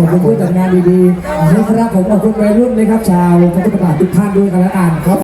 ผมจะพูดแต่งานดีๆนะครับผมขอบคุณวัยรุ่นนะครับชาวพัฒนาทุกท่านด้วยกันแล้วกันครับ